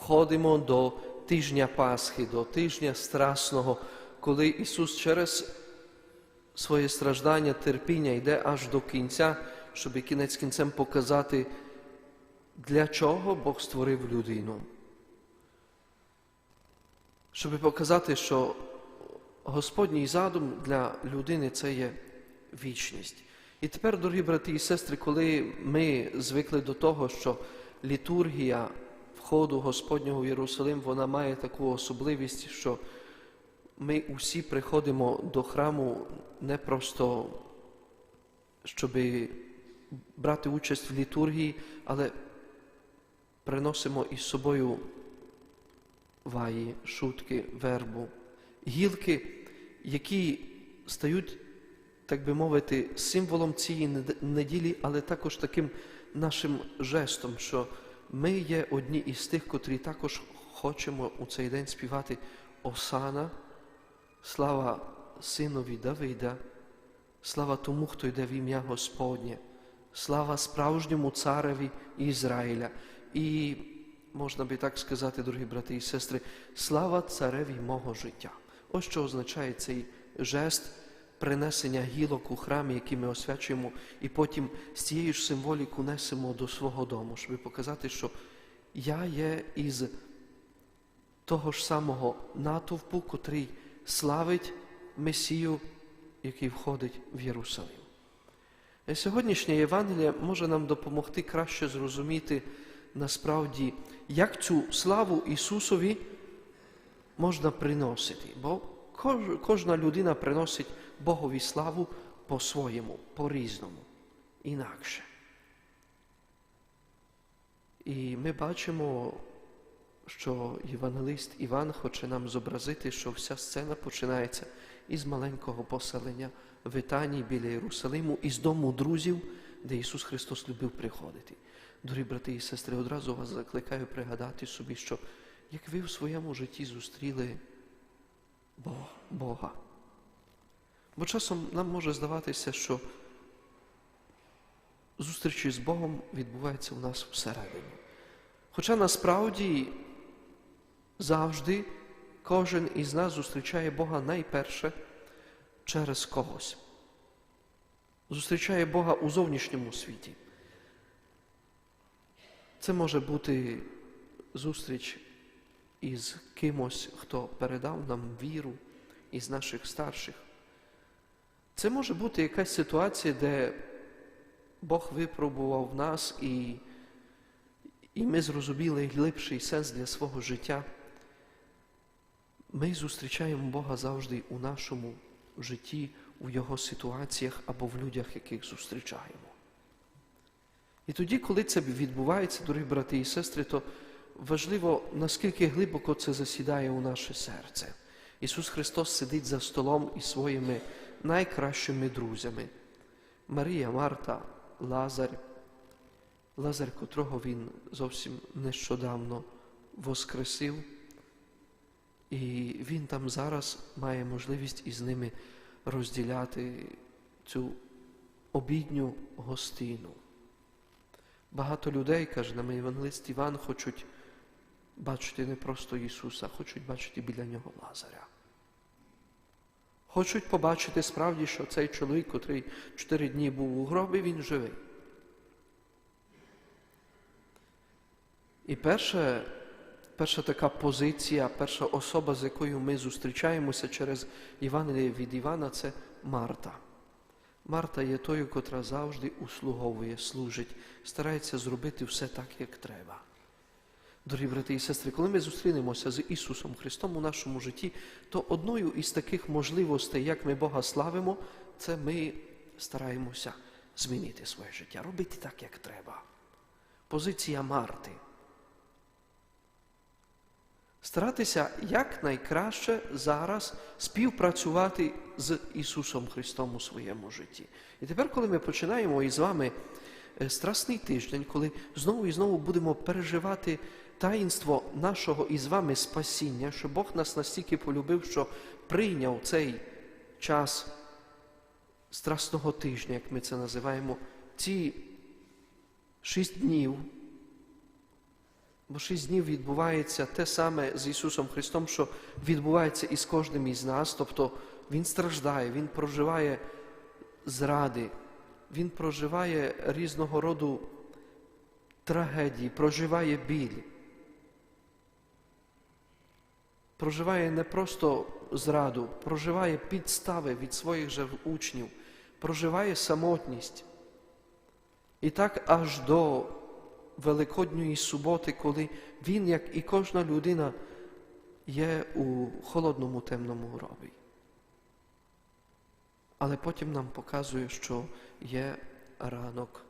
входимо до тижня Пасхи, до тижня Страсного, коли Ісус через своє страждання, терпіння йде аж до кінця, щоб кінець кінцем показати, для чого Бог створив людину. Щоб показати, що Господній задум для людини це є вічність. І тепер, дорогі брати і сестри, коли ми звикли до того, що літургія входу Господнього в Єрусалим, вона має таку особливість, що ми усі приходимо до храму не просто, щоб брати участь в літургії, але приносимо із собою ваї, шутки, вербу, гілки, які стають, так би мовити, символом цієї неділі, але також таким нашим жестом, що ми є одні із тих, котрі також хочемо у цей день співати Осана, слава синові Давида, слава тому, хто йде в ім'я Господнє, слава справжньому цареві Ізраїля. І можна би так сказати, дорогі брати і сестри, слава цареві мого життя. Ось що означає цей жест принесення гілок у храмі, який ми освячуємо, і потім з цією ж символіку несемо до свого дому, щоб показати, що я є із того ж самого натовпу, котрий славить Месію, який входить в Єрусалим. І Сьогоднішнє Євангеліє може нам допомогти краще зрозуміти насправді, як цю славу Ісусові можна приносити. Бо кожна людина приносить Богові славу по-своєму, по-різному, інакше. І ми бачимо, що євангелист Іван хоче нам зобразити, що вся сцена починається із маленького поселення в Ітанії біля Єрусалиму, із дому друзів, де Ісус Христос любив приходити. Дорогі брати і сестри, одразу вас закликаю пригадати собі, що як ви в своєму житті зустріли Бога. Бо часом нам може здаватися, що зустрічі з Богом відбуваються у нас всередині. Хоча насправді завжди кожен із нас зустрічає Бога найперше через когось. Зустрічає Бога у зовнішньому світі. Це може бути зустріч із кимось, хто передав нам віру із наших старших. Це може бути якась ситуація, де Бог випробував нас і, і ми зрозуміли глибший сенс для свого життя. Ми зустрічаємо Бога завжди у нашому житті, у Його ситуаціях або в людях, яких зустрічаємо. І тоді, коли це відбувається, дорогі брати і сестри, то важливо, наскільки глибоко це засідає у наше серце. Ісус Христос сидить за столом із своїми найкращими друзями. Марія, Марта, Лазар, Лазар, котрого Він зовсім нещодавно воскресив. І він там зараз має можливість із ними розділяти цю обідню гостину. Багато людей, каже нам Євангелист Іван, хочуть бачити не просто Ісуса, хочуть бачити біля нього Лазаря. Хочуть побачити справді, що цей чоловік, котрий чотири дні був у гробі, він живий. І перше, перша така позиція, перша особа, з якою ми зустрічаємося через Євангеліє від Івана, це Марта. Марта є тою, котра завжди услуговує, служить, старається зробити все так, як треба. Дорогі брати і сестри, коли ми зустрінемося з Ісусом Христом у нашому житті, то одною із таких можливостей, як ми Бога славимо, це ми стараємося змінити своє життя, робити так, як треба. Позиція Марти. Старатися якнайкраще зараз співпрацювати з Ісусом Христом у своєму житті. І тепер, коли ми починаємо із вами е, страсний тиждень, коли знову і знову будемо переживати таїнство нашого із вами спасіння, що Бог нас настільки полюбив, що прийняв цей час страсного тижня, як ми це називаємо, ці шість днів Бо шість днів відбувається те саме з Ісусом Христом, що відбувається і з кожним із нас. Тобто Він страждає, Він проживає зради, Він проживає різного роду трагедії, проживає біль. Проживає не просто зраду, проживає підстави від своїх же учнів, проживає самотність. І так аж до Великодньої суботи, коли він, як і кожна людина, є у холодному темному гробі. Але потім нам показує, що є ранок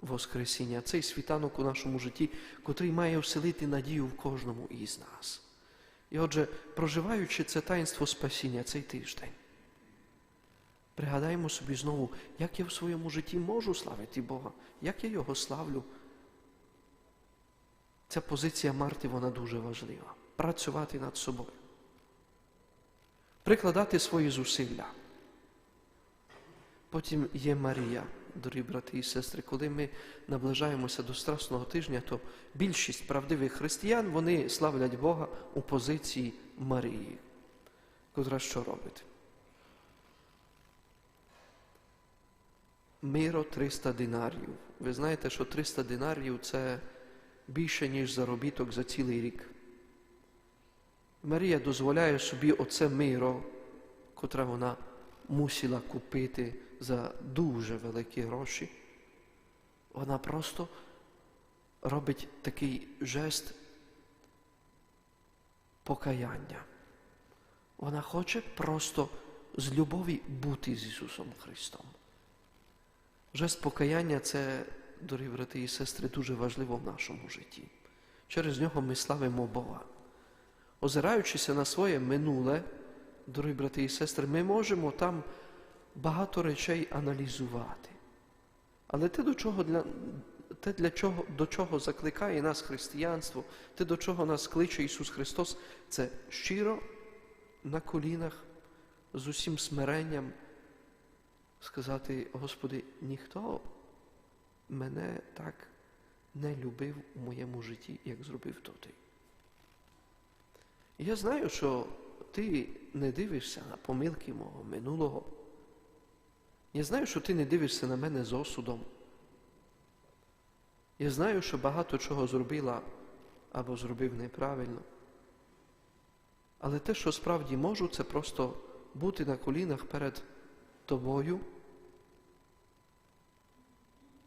Воскресіння, цей світанок у нашому житті, котрий має вселити надію в кожному із нас. І отже, проживаючи це таїнство спасіння цей тиждень, пригадаємо собі знову, як я в своєму житті можу славити Бога, як я Його славлю. Ця позиція Марти, вона дуже важлива. Працювати над собою. Прикладати свої зусилля. Потім є Марія, дорогі брати і сестри. Коли ми наближаємося до Страсного тижня, то більшість правдивих християн вони славлять Бога у позиції Марії, котра що робить? Миро 300 динарів. Ви знаєте, що 300 динарів це більше, ніж заробіток за цілий рік. Марія дозволяє собі оце миро, котре вона мусила купити за дуже великі гроші. Вона просто робить такий жест покаяння. Вона хоче просто з любові бути з Ісусом Христом. Жест покаяння це, дорогі брати і сестри, дуже важливо в нашому житті. Через нього ми славимо Бога. Озираючися на своє минуле, дорогі брати і сестри, ми можемо там багато речей аналізувати. Але те, до чого для, те, для чого, до чого закликає нас християнство, те, до чого нас кличе Ісус Христос, це щиро на колінах, з усім смиренням сказати, Господи, ніхто мене так не любив у моєму житті, як зробив то ти. Я знаю, що ти не дивишся на помилки мого минулого. Я знаю, що ти не дивишся на мене з осудом. Я знаю, що багато чого зробила або зробив неправильно. Але те, що справді можу, це просто бути на колінах перед тобою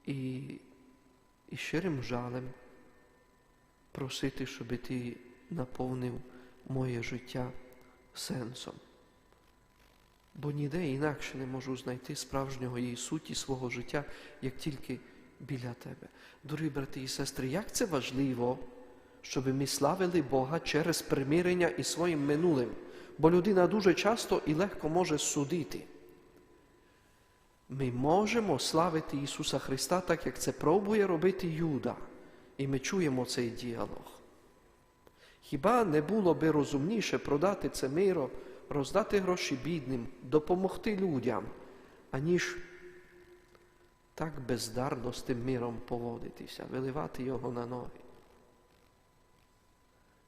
і, і щирим жалем просити, щоб ти наповнив моє життя сенсом. Бо ніде інакше не можу знайти справжнього її суті свого життя, як тільки біля тебе. Дорогі брати і сестри, як це важливо, щоб ми славили Бога через примирення із своїм минулим, бо людина дуже часто і легко може судити. Ми можемо славити Ісуса Христа, так як це пробує робити Юда, і ми чуємо цей діалог. Хіба не було би розумніше продати це миро, роздати гроші бідним, допомогти людям, аніж так бездарно з тим миром поводитися, виливати його на ноги?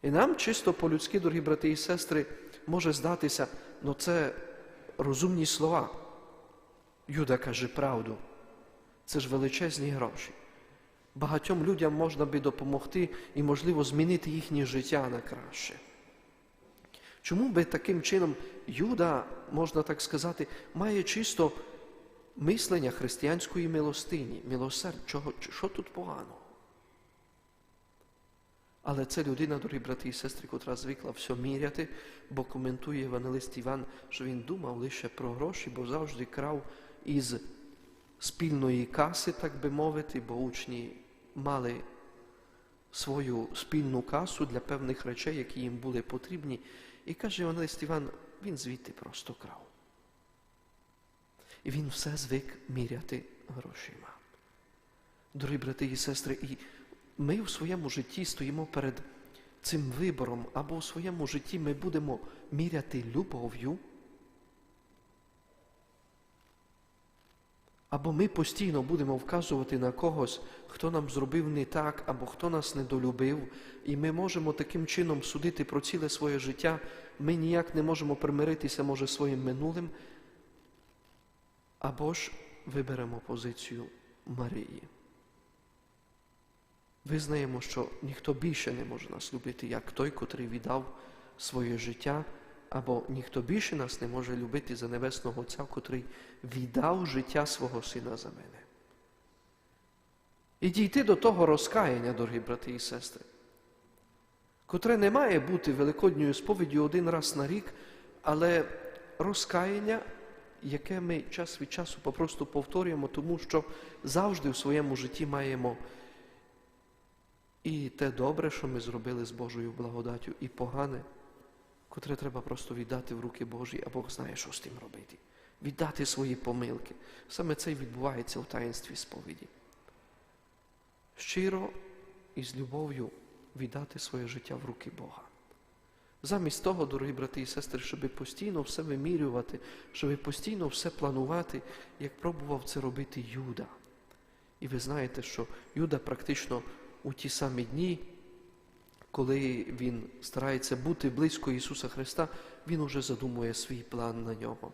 І нам чисто по-людськи, дорогі брати і сестри, може здатися, ну це розумні слова. Юда каже правду. Це ж величезні гроші. Багатьом людям можна би допомогти і, можливо, змінити їхнє життя на краще. Чому би таким чином Юда, можна так сказати, має чисто мислення християнської милостині, милосердя, чого, що тут поганого? Але це людина, дорогі брати і сестри, котра звикла все міряти, бо коментує Євангелист Іван, що він думав лише про гроші, бо завжди крав із спільної каси, так би мовити, бо учні мали свою спільну касу для певних речей, які їм були потрібні. І каже Євангелист Іван, він звідти просто крав. І він все звик міряти грошима. Дорогі брати і сестри, і ми в своєму житті стоїмо перед цим вибором, або в своєму житті ми будемо міряти любов'ю, Або ми постійно будемо вказувати на когось, хто нам зробив не так, або хто нас недолюбив, і ми можемо таким чином судити про ціле своє життя. Ми ніяк не можемо примиритися, може, своїм минулим, або ж виберемо позицію Марії. Визнаємо, що ніхто більше не може нас любити, як той, котрий віддав своє життя, або ніхто більше нас не може любити за Небесного Отця, котрий віддав життя свого Сина за мене. І дійти до того розкаяння, дорогі брати і сестри, котре не має бути великодньою сповіддю один раз на рік, але розкаяння, яке ми час від часу попросту повторюємо, тому що завжди в своєму житті маємо і те добре, що ми зробили з Божою благодаттю, і погане, котре треба просто віддати в руки Божі, а Бог знає, що з тим робити. Віддати свої помилки. Саме це й відбувається у таїнстві сповіді. Щиро і з любов'ю віддати своє життя в руки Бога. Замість того, дорогі брати і сестри, щоб постійно все вимірювати, щоб постійно все планувати, як пробував це робити Юда. І ви знаєте, що Юда практично у ті самі дні, коли він старається бути близько Ісуса Христа, він уже задумує свій план на нього.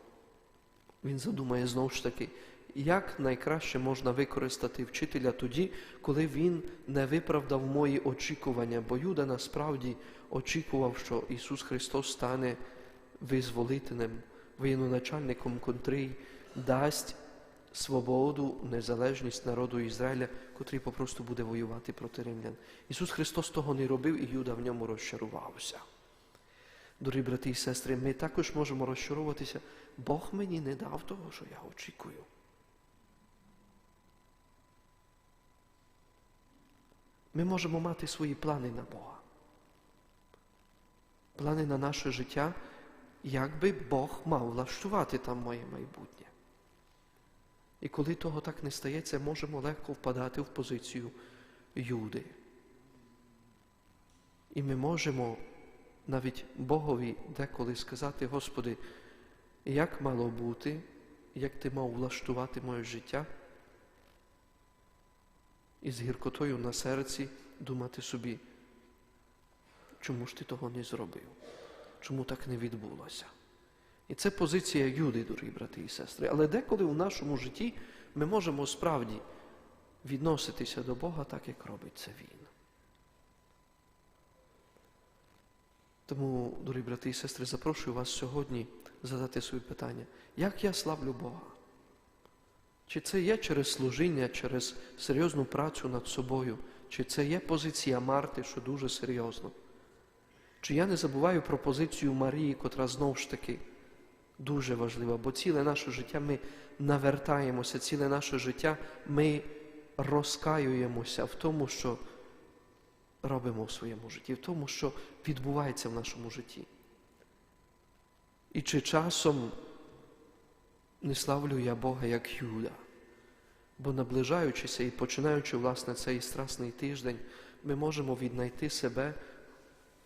Він задумає знову ж таки, як найкраще можна використати вчителя тоді, коли він не виправдав мої очікування, бо Юда насправді очікував, що Ісус Христос стане визволителем, воєноначальником, котрий дасть свободу, незалежність народу Ізраїля, котрий попросту буде воювати проти римлян. Ісус Христос того не робив, і Юда в ньому розчарувався. Дорогі брати і сестри, ми також можемо розчаровуватися, Бог мені не дав того, що я очікую. Ми можемо мати свої плани на Бога. Плани на наше життя, як би Бог мав влаштувати там моє майбутнє. І коли того так не стається, можемо легко впадати в позицію Юди. І ми можемо навіть Богові деколи сказати, Господи, як мало бути, як ти мав влаштувати моє життя, і з гіркотою на серці думати собі, чому ж ти того не зробив? Чому так не відбулося? І це позиція Юди, дорогі брати і сестри. Але деколи в нашому житті ми можемо справді відноситися до Бога так, як робить це Він. Тому, дорогі брати і сестри, запрошую вас сьогодні задати собі питання, як я славлю Бога? Чи це є через служіння, через серйозну працю над собою, чи це є позиція Марти, що дуже серйозно? Чи я не забуваю про позицію Марії, котра знову ж таки дуже важлива, бо ціле наше життя ми навертаємося, ціле наше життя ми розкаюємося в тому, що робимо в своєму житті, в тому, що відбувається в нашому житті. І чи часом не славлю я Бога як Юда, бо наближаючися і починаючи, власне, цей страсний тиждень, ми можемо віднайти себе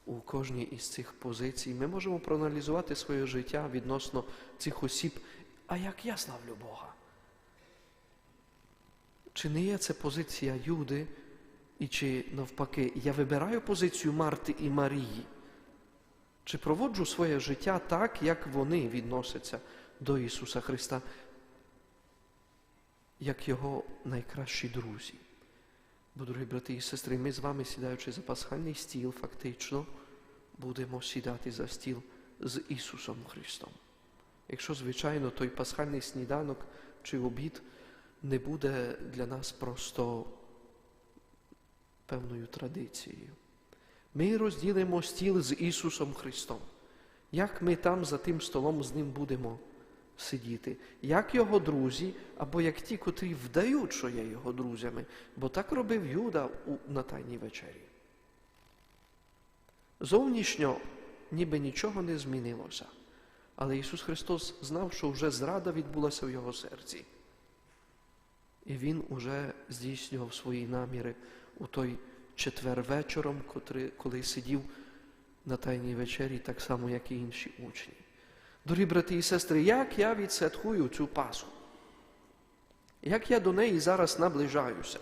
у кожній із цих позицій. Ми можемо проаналізувати своє життя відносно цих осіб, а як я славлю Бога? Чи не є це позиція Юди, і чи навпаки, я вибираю позицію Марти і Марії? Чи проводжу своє життя так, як вони відносяться до Ісуса Христа, як Його найкращі друзі? Бо, дорогі брати і сестри, ми з вами, сідаючи за пасхальний стіл, фактично будемо сідати за стіл з Ісусом Христом. Якщо, звичайно, той пасхальний сніданок чи обід не буде для нас просто певною традицією. Ми розділимо стіл з Ісусом Христом. Як ми там за тим столом з Ним будемо сидіти, як Його друзі, або як ті, котрі вдають, що є Його друзями, бо так робив Юда на Тайній вечері. Зовнішньо ніби нічого не змінилося, але Ісус Христос знав, що вже зрада відбулася в Його серці. І Він уже здійснював свої наміри у той четвер вечором, коли сидів на Тайній вечері, так само, як і інші учні. Дорогі брати і сестри, як я відсвяткую цю Пасху? Як я до неї зараз наближаюся?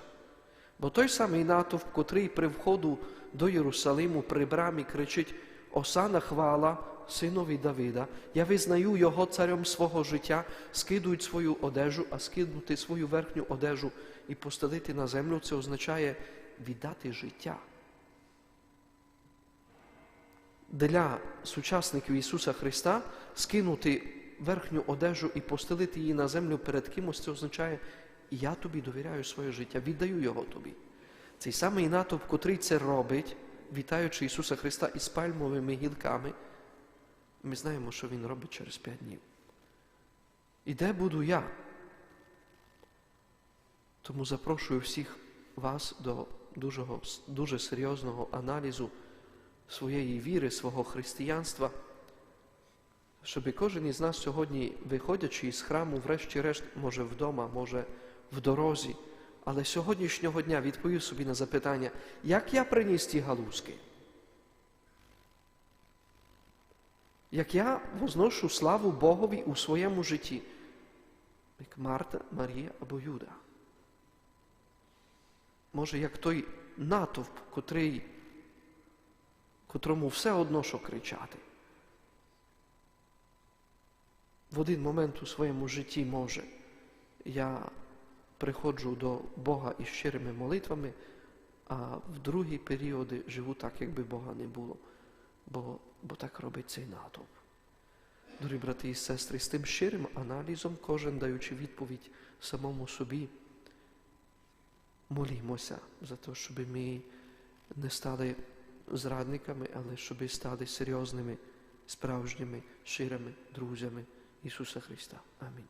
Бо той самий натовп, котрий при входу до Єрусалиму при брамі кричить Осана хвала синові Давида, я визнаю його царем свого життя, скидують свою одежу, а скинути свою верхню одежу і постелити на землю, це означає віддати життя. Для сучасників Ісуса Христа скинути верхню одежу і постелити її на землю перед кимось, це означає, я тобі довіряю своє життя, віддаю його тобі. Цей самий натовп, котрий це робить, вітаючи Ісуса Христа із пальмовими гілками, ми знаємо, що Він робить через п'ять днів. І де буду я? Тому запрошую всіх вас до дуже, дуже серйозного аналізу своєї віри, свого християнства, щоб кожен із нас сьогодні, виходячи із храму, врешті-решт, може вдома, може в дорозі, але сьогоднішнього дня відповів собі на запитання, як я приніс ті галузки? Як я возношу славу Богові у своєму житті, як Марта, Марія або Юда. Може, як той натовп, котрий, котрому все одно, що кричати. В один момент у своєму житті може я приходжу до Бога із щирими молитвами, а в другі періоди живу так, якби Бога не було, бо, бо так робить цей натовп. Дорогі брати і сестри, з тим щирим аналізом, кожен даючи відповідь самому собі, молімося за те, щоб ми не стали зрадниками, але щоб стали серйозними, справжніми, щирими друзями Ісуса Христа. Амінь.